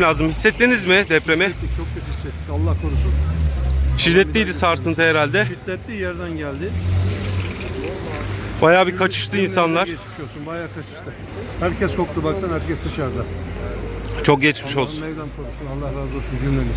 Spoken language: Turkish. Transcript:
Lazım. Hissettiniz mi depremi? Hissettik, çok kötü hissettik. Allah korusun. Şiddetliydi sarsıntı herhalde. Şiddetli yerden geldi. Bayağı bir kaçıştı insanlar. Geçmiş olsun, bayağı kaçıştı. Herkes korktu baksana herkes dışarıda. Çok geçmiş olsun. meydan korusun. Allah razı olsun cümleniz.